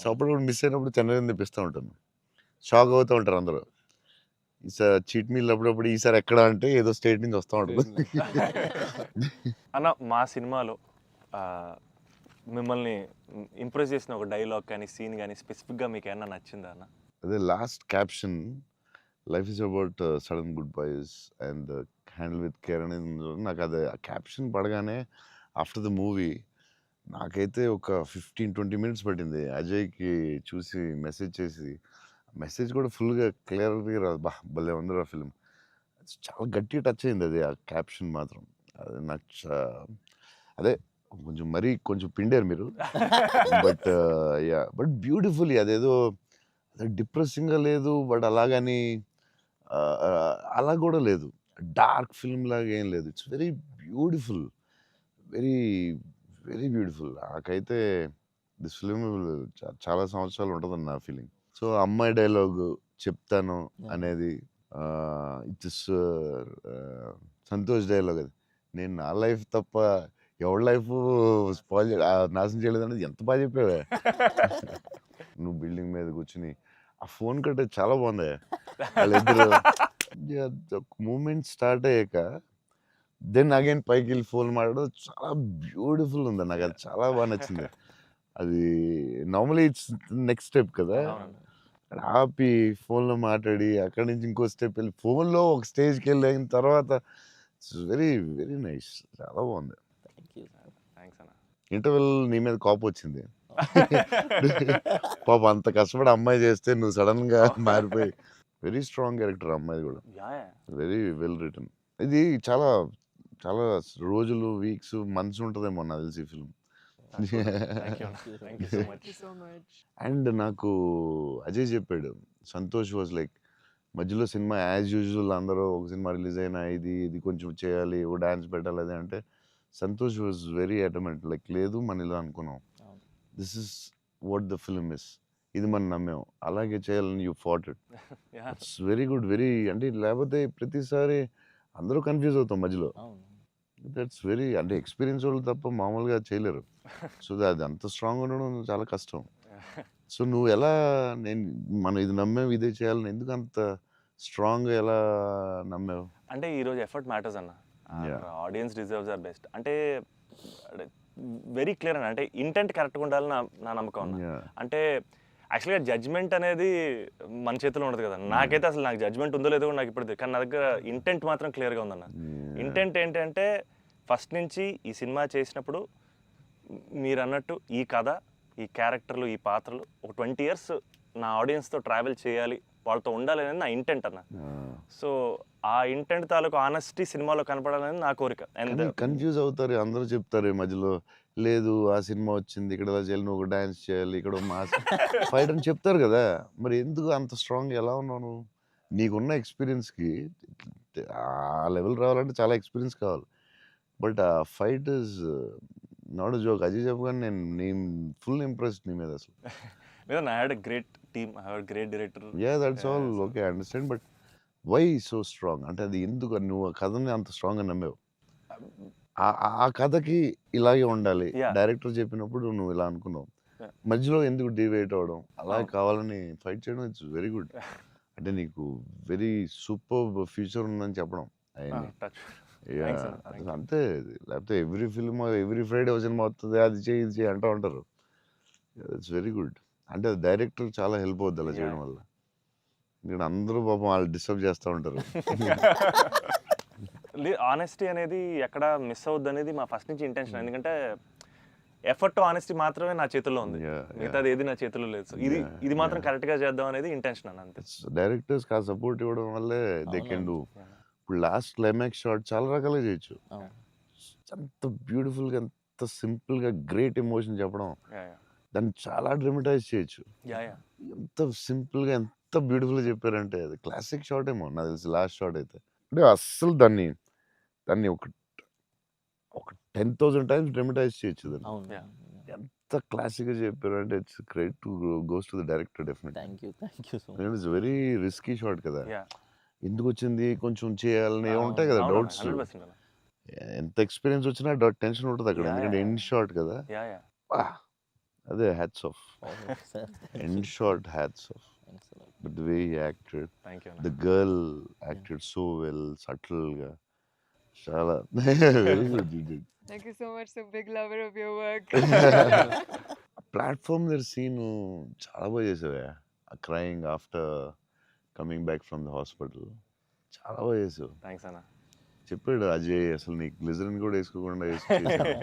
So అప్పుడు కూడా miss అయినప్పుడు చెన్నై తెప్పిస్తూ ఉంటాను. షాక్ అవుతూ ఉంటారు అందరూ. ఈసారి చీట్ మీల్ అప్పుడప్పుడు ఈసారి ఎక్కడ అంటే ఏదో స్టేట్ నుంచి వస్తూ ఉంటుంది. అన్న మా సినిమాలో మిమ్మల్ని ఇంప్రెస్ చేసిన ఒక డైలాగ్ కానీ సీన్ కానీ స్పెసిఫిక్గా మీకు ఏమన్నా నచ్చిందా అన్న? అదే last caption life is about sudden good boys and handle with care అనేది. నాకు అది ఆ క్యాప్షన్ పడగానే ఆఫ్టర్ ద మూవీ నాకైతే ఒక ఫిఫ్టీన్ ట్వంటీ మినిట్స్ పట్టింది. అజయ్కి చూసి మెసేజ్ చేసి మెసేజ్ కూడా ఫుల్గా క్లియర్గా రాదు. బా భలే ఉంది ఆ ఫిల్మ్. చాలా గట్టిగా టచ్ అయింది అది ఆ క్యాప్షన్ మాత్రం. అది నాకు అదే కొంచెం మరీ కొంచెం పిండారు మీరు. బట్ యా బట్ బ్యూటిఫుల్లీ అదేదో డిప్రెసింగ్గా లేదు బట్ అలాగని అలా కూడా లేదు. డార్క్ ఫిల్మ్ లాగా ఏం లేదు. It's very beautiful. Very very beautiful. నాకైతే దిస్ ఫిలిం చాలా సంవత్సరాలు ఉంటుంది నా ఫీలింగ్. సో అమ్మాయి డైలాగ్ చెప్తాను. అనేది ఇట్స్ సంతోష్ డైలాగ్ అది. నేను నా లైఫ్ తప్ప ఎవరి లైఫ్ స్పాయిల్ నాశనం చేయలేదు అనేది ఎంత బాగా చెప్పావే? నువ్వు బిల్డింగ్ మీద కూర్చుని ఆ ఫోన్ కట్టే చాలా బాగుంది వాళ్ళిద్దరు మూమెంట్ స్టార్ట్ అయ్యాక దెన్ అగైన్ పైకి వెళ్ళి ఫోన్ మాట్లాడడం చాలా బ్యూటిఫుల్ ఉంది నాకు. అది చాలా బాగా నచ్చింది. అది నార్మలీ ఇట్స్ నెక్స్ట్ స్టెప్ కదా. ఆపి ఫోన్లో మాట్లాడి అక్కడి నుంచి ఇంకో స్టెప్ వెళ్ళి ఫోన్లో ఒక స్టేజ్కి వెళ్ళిన తర్వాత వెరీ వెరీ నైస్. చాలా బాగుంది. ఇంటర్వెల్ నీ మీద కోపం వచ్చింది. పాప అంత కష్టపడి అమ్మాయి చేస్తే నువ్వు సడన్గా మారిపోయి. వెరీ స్ట్రాంగ్ క్యారెక్టర్ అమ్మాయి కూడా. వెరీ వెల్ రిటర్న్ ఇది చాలా చాలా రోజులు వీక్స్ మంత్స్ ఉంటుందేమో నాకు తెలిసి ఫిల్మ్. అండ్. నాకు అజయ్ చెప్పాడు సంతోష్ వాజ్ లైక్ మధ్యలో సినిమా యాజ్ యూజువల్ అందరూ ఒక సినిమా రిలీజ్ అయినా ఇది ఇది కొంచెం చేయాలి ఓ డాన్స్ పెట్టాలి అది అంటే Santosh was very adamant like లేదు మన ఇలా అనుకున్నాం. This is what the film is ఇది మనం నమ్మాం. అలాగే చేయాలని you fought it yeah it's very good very అంటే లేకపోతే ప్రతిసారి అందరూ కన్ఫ్యూజ్ అవుతాం మధ్యలో. దట్స్ వెరీ అంటే ఎక్స్పీరియన్స్ వాళ్ళు తప్ప మామూలుగా చేయలేరు. సో అది అంత స్ట్రాంగ్ ఉండడం చాలా కష్టం. సో నువ్వు ఎలా నేను మనం ఇది నమ్మావు ఇదే చేయాలని ఎందుకు అంత స్ట్రాంగ్ ఎలా నమ్మావు? అంటే ఈరోజు ఎఫర్ట్ మ్యాటర్స్ అన్న. ఆడియన్స్ డిజర్వ్స్ ఆర్ బెస్ట్ అంటే వెరీ క్లియర్ అన్న. అంటే ఇంటెంట్ కరెక్ట్గా ఉండాలని నా నా నమ్మకం. అంటే యాక్చువల్గా జడ్జ్మెంట్ అనేది మన చేతిలో ఉండదు కదా. నాకైతే అసలు నాకు జడ్జ్మెంట్ ఉందో లేదో కూడా నాకు ఇప్పుడు. కానీ నా దగ్గర ఇంటెంట్ మాత్రం క్లియర్గా ఉందన్న. ఇంటెంట్ ఏంటంటే ఫస్ట్ నుంచి ఈ సినిమా చేసినప్పుడు మీరు అన్నట్టు ఈ కథ ఈ క్యారెక్టర్లు ఈ పాత్రలు ఒక ట్వంటీ ఇయర్స్ నా ఆడియన్స్తో ట్రావెల్ చేయాలి వాళ్ళతో ఉండాలి అనేది నా ఇంటెంట్ అన్న. సో ఆ ఇంటెంట్ తాలూకు ఆనెస్టీ సినిమాలో కనపడాలనేది నా కోరిక. అండ్ కానీ కన్ఫ్యూజ్ అవుతారు అందరూ చెప్తారు ఈ మధ్యలో లేదు ఆ సినిమా వచ్చింది ఇక్కడ ఇలా చేయాలి నువ్వు ఒక డాన్స్ చేయాలి ఇక్కడ మాస్ ఫైట్ అని చెప్తారు కదా. మరి ఎందుకు అంత స్ట్రాంగ్ ఎలా ఉన్నావు నువ్వు? నీకున్న ఎక్స్పీరియన్స్కి ఆ లెవెల్ రావాలంటే చాలా ఎక్స్పీరియన్స్ కావాలి. బట్ ఆ fight is not joke. Ajay చెప్పగానే నేను నేను ఫుల్ ఇంప్రెస్డ్ నీ మీద అసలు. Great team had great director yeah that's all okay understand but why so strong అంటే అది ఎందుకు? నువ్వు ఆ కథని అంత స్ట్రాంగ్గా నమ్మావు? ఆ- కథకి ఇలాగే ఉండాలి. డైరెక్టర్ చెప్పినప్పుడు నువ్వు ఇలా అనుకున్నావు. మధ్యలో ఎందుకు డివేట్ అవడం? అలా. కావాలని ఫైట్ చేయడం ఇట్స్ వెరీ గుడ్ అంటే నీకు వెరీ సూపర్ ఫ్యూచర్ ఉందని చెప్పడం అవన్నీ you. అంతే. లేకపోతే ఎవ్రీ ఫిల్మ్ ఎవ్రీ ఫ్రైడే సినిమా వస్తుంది అది చేయి ఇది చేయి అంటూ ఉంటారు. ఇట్స్ వెరీ గుడ్ అంటే అది డైరెక్టర్ చాలా హెల్ప్ అవుద్ది అలా చేయడం. వల్ల. ఇక్కడ అందరూ పాపం వాళ్ళు డిస్టర్బ్ చేస్తూ ఉంటారు. ఆనెస్టీ అనేది ఎక్కడ మిస్ అవుద్ది అనేది మా ఫస్ట్ నుంచి ఇంటెన్షన్ ఎందుకంటే ఎఫర్ట్ ఆనెస్టీ మాత్రమే నా చేతుల్లో ఉంది. మిగతాది ఏది నా చేతుల్లో లేదు. ఇది ఇది మాత్రం. కరెక్ట్గా చేద్దాం అనేది ఇంటెన్షన్ అన్న అంతే. డైరెక్టర్స్ ఆ సపోర్ట్ ఇవ్వడం వల్లే దే కెన్ డూ ఇప్పుడు లాస్ట్ క్లైమాక్స్ షాట్ చాలా రకాలుగా చేయొచ్చు. అంత బ్యూటిఫుల్గా ఎంత సింపుల్గా గ్రేట్ ఎమోషన్ చెప్పడం. దాన్ని చాలా డ్రమటైజ్ చేయొచ్చు. ఎంత సింపుల్గా ఎంత బ్యూటిఫుల్గా చెప్పారంటే అది. క్లాసిక్ షాట్ ఏమో నాకు తెలిసి లాస్ట్ షాట్ అయితే. అంటే అస్సలు దాన్ని దాన్ని ఒక టెన్ థౌసండ్ టైమ్స్ డ్రమటైజ్ చేయొచ్చు దాన్ని. ఎంత క్లాసిక్గా చెప్పారంటే it's great to goes to the director definite thank you thank you so much it's very risky shot కదా. ఎందుకు వచ్చింది కొంచెం చేయాలని ఉంటాయి కదా డౌట్స్ ఎంత ఎక్స్పీరియన్స్ వచ్చినా టెన్షన్ ఉంటుంది అక్కడ Yeah, ఎందుకంటే yeah. ఎండ్ షాట్ కదా. అదే hats off end short hats off but the way acted the girl acted so well సటిల్గా చాలా very good you did Thank you so much. So big lover of your work. Platform దగ్గర scene చాలా బాగా చేసావా. Crying after coming back from the hospital చాలా బాగా చేసావు. Thanks అన్న చెప్పాడు అజయ్ అసలు నీకు గ్లిజరిన్ కూడా వేసుకోకుండా వేసి చేసావు.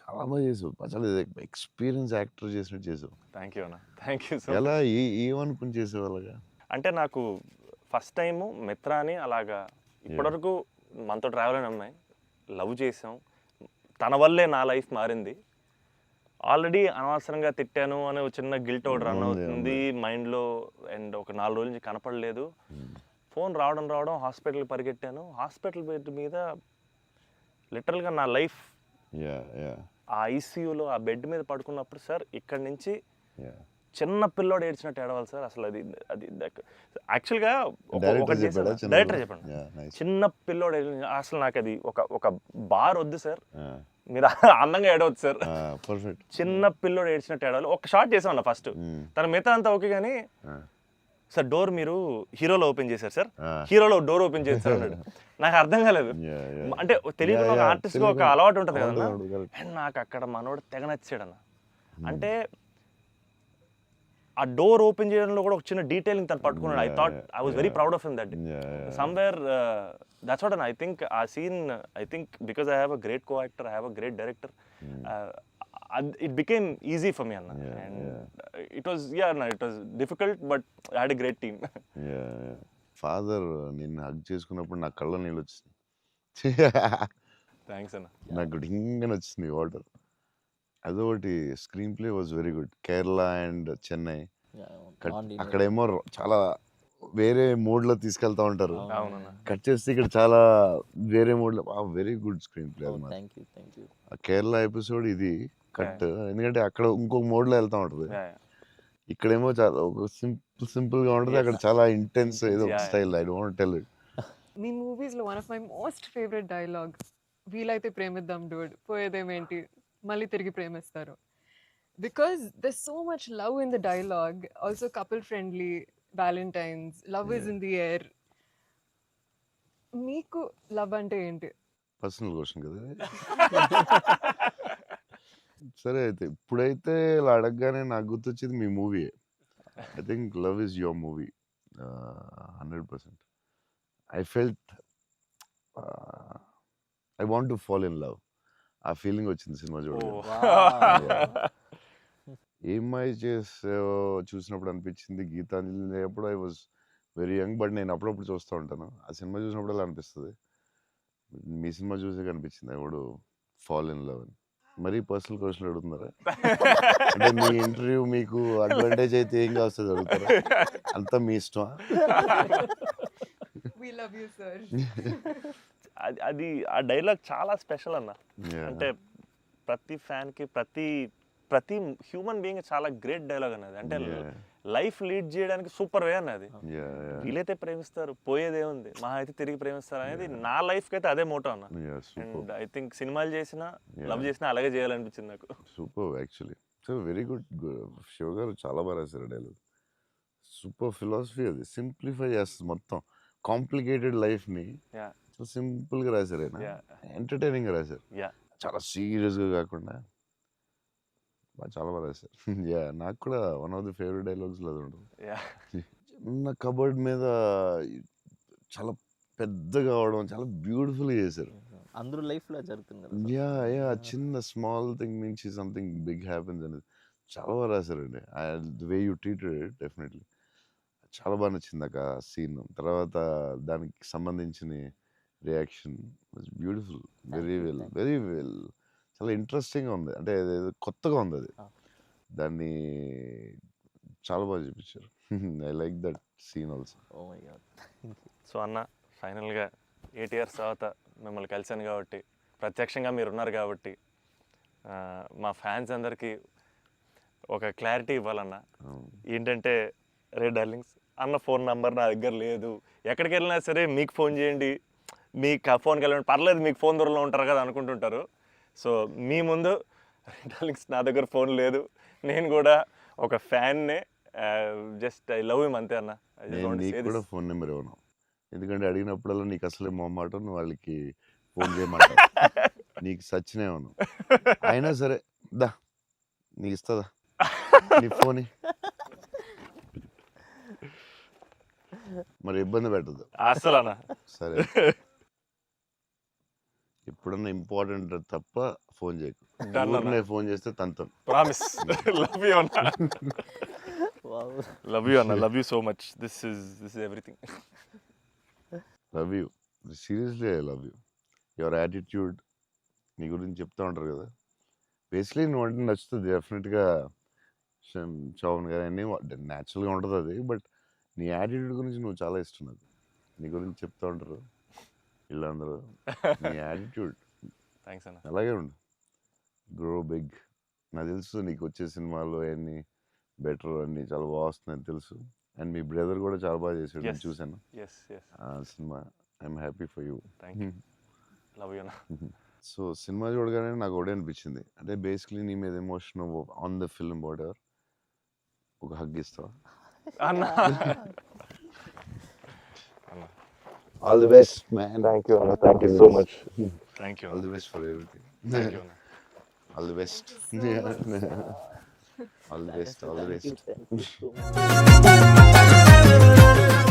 చాలా బాగా చేసావు. చాలా ఎక్స్పీరియన్స్ యాక్టర్ చేసినట్టు చేసావు. థ్యాంక్ యూ అన్న థ్యాంక్ యూ సో ఎలా ఏ ఏమనుకుని చేసావు అలాగా అంటే నాకు ఫస్ట్ టైము మిత్రాని అలాగా ఇప్పటివరకు మనతో ట్రావెల్ అయిన అమ్మాయి లవ్ చేసాం తన వల్లే నా లైఫ్ మారింది. ఆల్రెడీ అనవసరంగా తిట్టాను అనే ఒక చిన్న గిల్ట్ ఒకటి రన్ అవుతుంది మైండ్లో అండ్ ఒక నాలుగు రోజుల నుంచి కనపడలేదు. ఫోన్ రావడం రావడం హాస్పిటల్ పరిగెట్టాను. హాస్పిటల్ బెడ్ మీద లిటరల్గా నా లైఫ్ ఆ ఐసీయూలో ఆ బెడ్ మీద పడుకున్నప్పుడు సార్ ఇక్కడి నుంచి చిన్న పిల్లోడు ఏడ్చినట్టు ఏడవాలి సార్ అసలు అది అది యాక్చువల్గా డైరెక్టర్ చెప్పాడా? చిన్న డైరెక్టర్ చెప్పండి. యా నైస్ చిన్న పిల్లోడు అసలు నాకు అది ఒక ఒక బార్ వద్దు సార్. మీరు అందంగా ఏడవద్దు సార్. పర్ఫెక్ట్ చిన్న పిల్లోడు ఏడ్చినట్టు ఏడవాలి. ఒక షార్ట్ చేసాం ఫస్ట్. తన మిగతా అంతా ఓకే కానీ సార్ డోర్ మీరు హీరోలో ఓపెన్ చేశారు సార్. హీరోలో డోర్ ఓపెన్ చేశారు అన్నాడు. నాకు అర్థం కాలేదు. అంటే తెలియకుండా ఆర్టిస్ట్ ఒక. అలవాటు ఉంటుంది కదా. అండ్ నాకు అక్కడ మనోడు తెగ నచ్చాడు అన్న అంటే ఆ డోర్ ఓపెన్ చేయడంలో కూడా ఒక చిన్న డీటెయిలింగ్ తను పట్టుకున్నాడు. I thought I was very. Proud of him that. Somewhere that's what I think ఆ scene I think because I have a great co actor I have a great director it became easy for me అన్న and it was yeah అన్న it was difficult but I had a great team father నిన్ను hug చేసుకున్నప్పుడు నా కళ్ళ నీళ్ళు వచ్చింది thanks అన్న నాకు డింగని వచ్చింది వాటర్ అదొకటి screenplay was very good. Kerala and Chennai. Cut అక్కడేమో చాలా వేరే మోడ్లో తీసుకెళ్తా ఉంటారు. కట్ చేస్తే ఇక్కడ చాలా వేరే మోడ్లో very good screenplay Kerala episode ఇది కట్. ఎందుకంటే అక్కడ ఇంకొక మోడ్లో వెళ్తా ఉంటది. ఇక్కడేమో చాలా ఒక సింపుల్ సింపుల్గా ఉంటది అక్కడ చాలా ఇంటెన్స్ ఏదో yeah. Style. I don't tell it me మూవీస్లో one of my most favourite dialogue వీలైతే ప్రేమిద్దాం డూడ్ పోయేదేమేంటి? మళ్ళీ తిరిగి ప్రేమిస్తారు. Because there so much love in the dialogue also couple friendly Valentine's love is in the air మీకు love అంటే ఏంటి? పర్సనల్ క్వశ్చన్ కదా? సరే అయితే ఇప్పుడైతే ఇలా అడగగానే నాకు గుర్తొచ్చేది మీ movie I think love is your movie hundred percent I felt I want to fall in love ఆ ఫీలింగ్ వచ్చింది సినిమా చూడగానే ఏమై చేసావో చూసినప్పుడు అనిపించింది. గీతాంజలి అప్పుడు I was very young but నేను అప్పుడప్పుడు చూస్తూ ఉంటాను. ఆ సినిమా చూసినప్పుడు అలా అనిపిస్తుంది? మీ సినిమా చూసే కనిపించింది ఎవడు? ఫాల్ ఇన్ లవ్ అని. మరీ పర్సనల్ క్వశ్చన్ అడుగుతున్నారా? అంటే మీ ఇంటర్వ్యూ మీకు అడ్వాంటేజ్ అయితే ఏం కావస్తుంది అడుగుతారా? అంతా మీ ఇష్టమా? వీ లవ్ యూ సార్ అది అది ఆ డైలాగ్ చాలా స్పెషల్ అన్న. అంటే ప్రతి fan కి ప్రతి ప్రతి హ్యూమన్ బీయింగ్ చాలా గ్రేట్ డైలాగ్ అన్నది. అంటే. లైఫ్ లీడ్ చేయడానికి సూపర్ వే అన్నది. వీలైతే ప్రేమిస్తారు పోయేదే ఉంది. మా అయితే తిరిగి ప్రేమిస్తారు అనేది నా లైఫ్కి అయితే అదే మోటో అన్న. అండ్ ఐ థింక్ సినిమాలు చేసినా. లవ్ చేసినా అలాగే చేయాలనిపించింది నాకు. Super actually so very good Shiva గారు చాలా బాగా రాశారు డైలాగ్. సూపర్ ఫిలాసఫీ అది. సింప్లిఫై చేస్తుంది మొత్తం. కాంప్లికేటెడ్ లైఫ్ని చాలా సింపుల్గా రాశారు ఆయన. Yeah. ఎంటర్టైనింగ్ రాశారు. యా చాలా సీరియస్గా కాకుండా చాలా బాగా రాశారు. యా నాకు కూడా one of the favourite dialogues అది ఉంటుంది. యా చిన్న కబర్డ్ మీద చాలా పెద్దగా అవడం చాలా బ్యూటిఫుల్గా చేశారు. అందరూ లైఫ్లో జరుగుతుంది యా యా చిన్న స్మాల్ థింగ్ నుంచి సంథింగ్ బిగ్ హ్యాపెన్స్ అనేది చాలా బాగా రాశారండి. The way you treated it definitely చాలా బాగా నచ్చింది ఆ సీన్ తర్వాత దానికి సంబంధించిన reaction. Beautiful. Very well. Very well. చాలా ఇంట్రెస్టింగ్గా ఉంది. అంటే కొత్తగా ఉంది అది. దాన్ని చాలా బాగా చూపించారు. I like that scene also oh my god so అన్న ఫైనల్గా ఎయిట్ ఇయర్స్ తర్వాత మిమ్మల్ని కలిశాను కాబట్టి ప్రత్యక్షంగా మీరు ఉన్నారు కాబట్టి మా ఫ్యాన్స్ అందరికీ ఒక క్లారిటీ ఇవ్వాలన్న. ఏంటంటే రే డార్లింగ్స్ అన్న ఫోన్ నంబర్ నా దగ్గర లేదు. ఎక్కడికి వెళ్ళినా సరే మీకు ఫోన్ చేయండి. మీకు ఫోన్కి వెళ్ళండి పర్లేదు మీకు ఫోన్ దూరంలో ఉంటారు కదా అనుకుంటుంటారు. సో మీ ముందు డార్లింగ్స్ నా దగ్గర ఫోన్ లేదు. నేను కూడా ఒక ఫ్యాన్నే జస్ట్ ఐ లవ్ హిమ్ అంతే అన్న. కూడా. ఫోన్ నెంబర్ ఇవ్వను. ఎందుకంటే అడిగినప్పుడల్లా నీకు అసలే మొహమాట నువ్వు వాళ్ళకి ఫోన్ చేయమాట నీకు సచ్చినే ఇవ్వను. అయినా సరే దా నీకు ఇస్తుందా నీ ఫోన్. మరి ఇబ్బంది పెట్టద్దు. అసలు అన్న. సరే. ఎప్పుడన్నా ఇంపార్టెంట్ తప్ప ఫోన్ చేయకు. ఊరినే ఫోన్ చేస్తే తనతో ప్రామిస్ లవ్ యూ అన్న. లవ్ యూ అన్న. Love you so much this is this is everything love you seriously I love you your attitude నీ గురించి చెప్తా ఉంటారు కదా. బేసిక్లీ నువ్వు అంటే నచ్చుతుంది. డెఫినెట్గా చౌన్ గారు అన్నీ న్యాచురల్గా ఉంటుంది అది. బట్ నీ యాటిట్యూడ్ గురించి నువ్వు చాలా ఇష్టం నాకు. నీ గురించి చెప్తా ఉంటారు. వీళ్ళందరూ నీ యాటిట్యూడ్ థ్యాంక్స్ అన్న. అలాగే ఉండు. గ్రో బిగ్ నాకు తెలుసు నీకు వచ్చే సినిమాలు అన్నీ బెటర్ అన్నీ చాలా బాగా వస్తున్నాయని తెలుసు. అండ్ మీ బ్రదర్ కూడా చాలా బాగా చేశాడు. నేను Yes. చూశాను. Cinema I'm happy for you thank you love you అన్న. సో సినిమా చూడగానే నాకు ఒకటే అనిపించింది. అంటే బేసిక్లీ నీ మీద emotion on the film border ఒక హగ్ ఇస్తావా? All the best, man. Thank you, Anna. Thank you so much. Thank you. All the best for everything. Thank you. Anna. All the best. Yeah. All the best. All the best.